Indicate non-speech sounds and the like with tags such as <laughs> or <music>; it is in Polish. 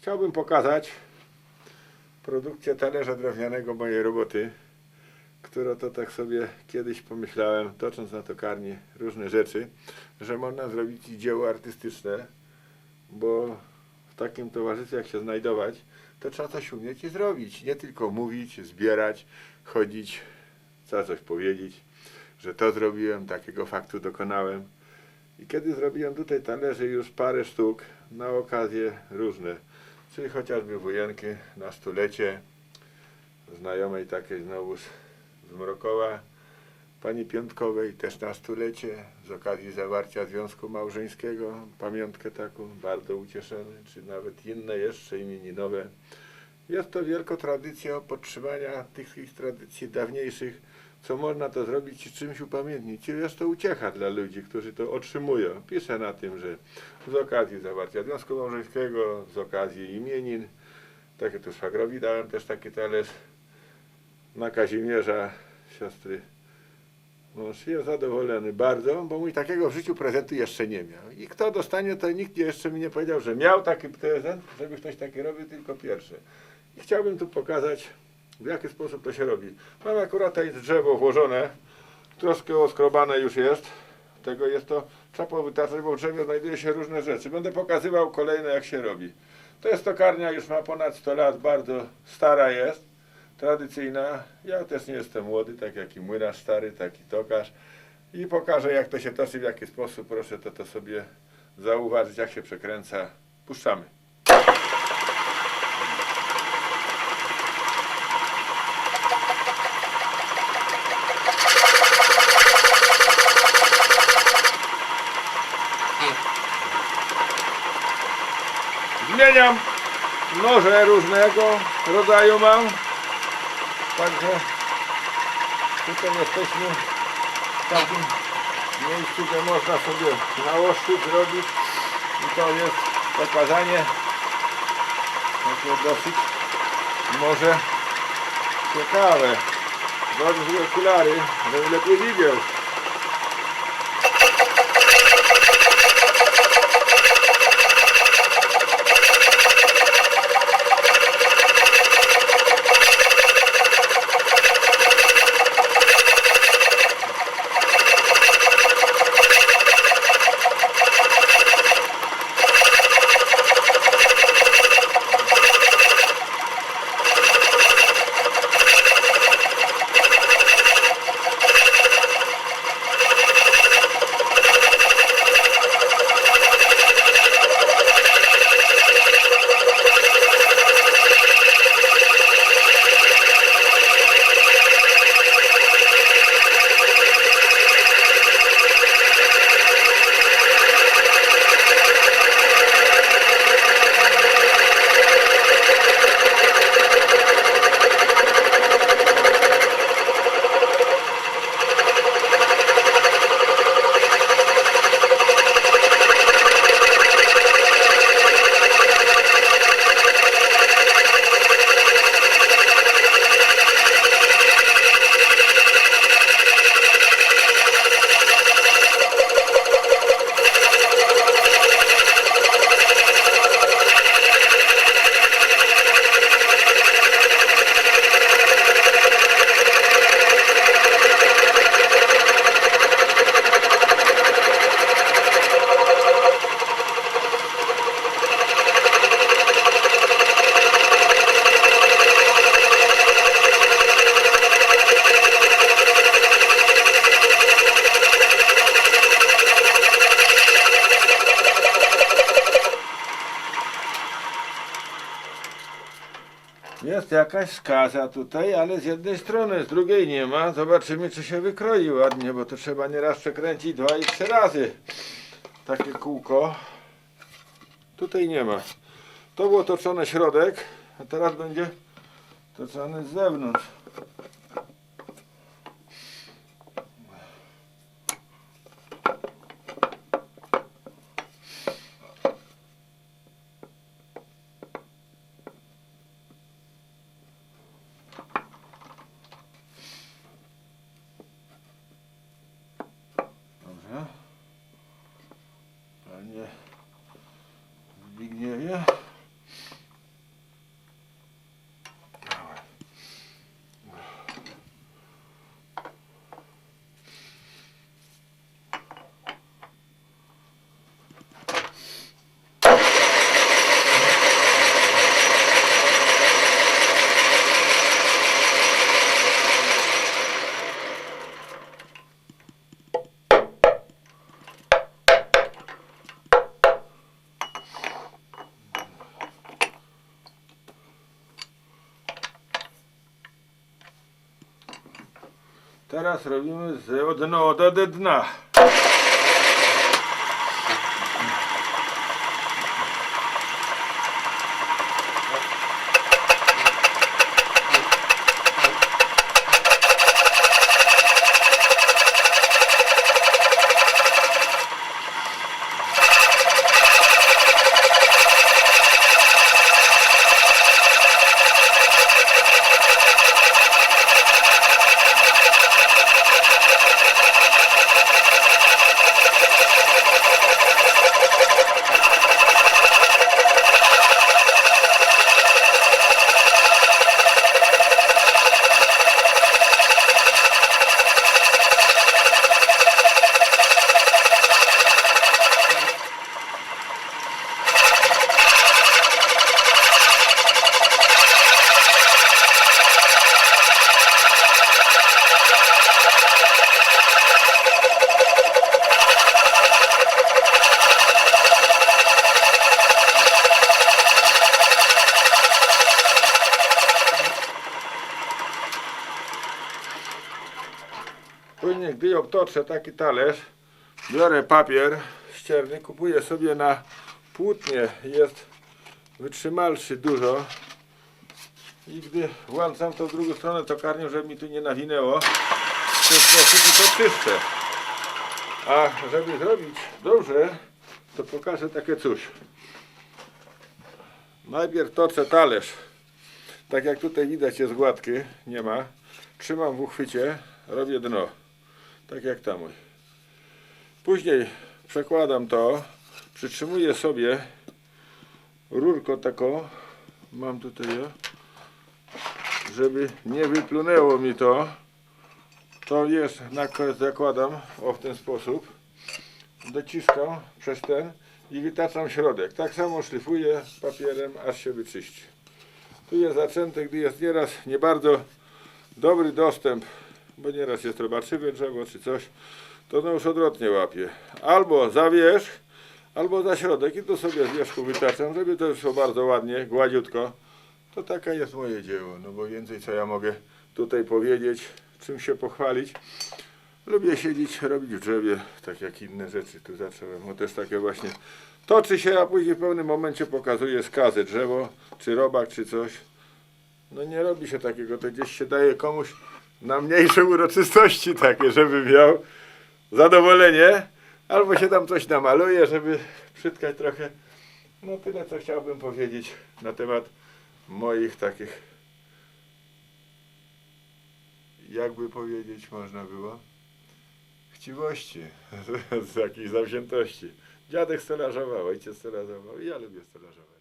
Chciałbym pokazać produkcję talerza drewnianego mojej roboty, którą to tak sobie kiedyś pomyślałem, tocząc na tokarni różne rzeczy, że można zrobić dzieło artystyczne, bo w takim towarzystwie jak się znajdować, to trzeba coś umieć i zrobić. Nie tylko mówić, zbierać, chodzić, trzeba coś powiedzieć, że to zrobiłem, takiego faktu dokonałem. I kiedy zrobiłem tutaj talerzy już parę sztuk na okazje różne, czyli chociażby wojenki na stulecie znajomej takiej znowuż z Mrokowa, pani Piątkowej też na stulecie z okazji zawarcia związku małżeńskiego, pamiątkę taką, bardzo ucieszony, czy nawet inne jeszcze imieninowe. Jest to wielka tradycja podtrzymania tych wszystkich tradycji dawniejszych, co można to zrobić i czymś upamiętnić. Jest to uciecha dla ludzi, którzy to otrzymują. Piszę na tym, że z okazji zawarcia związku małżeńskiego, z okazji imienin, takie tu szwagrowi dałem też taki talerz, na Kazimierza, siostry Mąż jest zadowolony bardzo, bo mój takiego w życiu prezentu jeszcze nie miał. I kto dostanie, to nikt jeszcze mi nie powiedział, że miał taki prezent, żeby ktoś taki robił, tylko pierwszy. I chciałbym tu pokazać, w jaki sposób to się robi. Mam akurat tutaj drzewo włożone, troszkę oskrobane już jest. Tego jest to, trzeba powytaczać, bo w drzewie znajduje się różne rzeczy. Będę pokazywał kolejne, jak się robi. To jest tokarnia, już ma ponad 100 lat, bardzo stara jest tradycyjna. Ja też nie jestem młody, tak jak i młynarz stary, tak i tokarz. I pokażę jak to się toczy, w jaki sposób. Proszę to, to sobie zauważyć, jak się przekręca. Puszczamy. Zmieniam noże różnego rodzaju mam. Także tutaj jesteśmy w takim miejscu, gdzie można sobie nałożczyć zrobić i to jest pokazanie takie dosyć może ciekawe. Dobrze okulary, żeby lepiej widział. Jest jakaś skaza tutaj, ale z jednej strony, z drugiej nie ma. Zobaczymy, czy się wykroi ładnie, bo to trzeba nieraz przekręcić dwa i trzy razy. Takie kółko. Tutaj nie ma. To było toczone środek, a teraz będzie toczony z zewnątrz. Teraz robimy z dno do dna. Później, gdy obtoczę taki talerz, biorę papier ścierny, kupuję sobie na płótnie, jest wytrzymalszy dużo. I gdy włączam to w drugą stronę tokarnią, żeby mi tu nie nawinęło, w ten sposób i to czyszczę. A żeby zrobić dobrze, to pokażę takie coś. Najpierw toczę talerz. Tak jak tutaj widać jest gładki, nie ma. Trzymam w uchwycie, robię dno. Tak jak tam. Później przekładam to, przytrzymuję sobie rurko taką, mam tutaj, o, żeby nie wyplunęło mi to. To jest, zakładam o w ten sposób, dociskam przez ten i wytaczam środek. Tak samo szlifuję papierem, aż się wyczyści. Tu jest zaczęte, gdy jest nieraz nie bardzo dobry dostęp, bo nieraz jest robaczywe drzewo czy coś, to no już odwrotnie łapie. Albo za wierzch, albo za środek i tu sobie z wierzchu wytaczam, żeby to wyszło bardzo ładnie, gładziutko. To taka jest moje dzieło, no bo więcej co ja mogę tutaj powiedzieć, czym się pochwalić. Lubię siedzieć, robić w drzewie, tak jak inne rzeczy tu zacząłem. No też takie właśnie toczy się, a później w pewnym momencie pokazuje skazy drzewo, czy robak, czy coś. No nie robi się takiego, to gdzieś się daje komuś na mniejsze uroczystości takie, żeby miał zadowolenie, albo się tam coś namaluje, żeby przytkać trochę. No tyle, co chciałbym powiedzieć na temat moich takich, jakby powiedzieć można było, chciwości, <laughs> z jakiejś zawziętości. Dziadek stelażował, ojciec stelażował i ja lubię stelażować.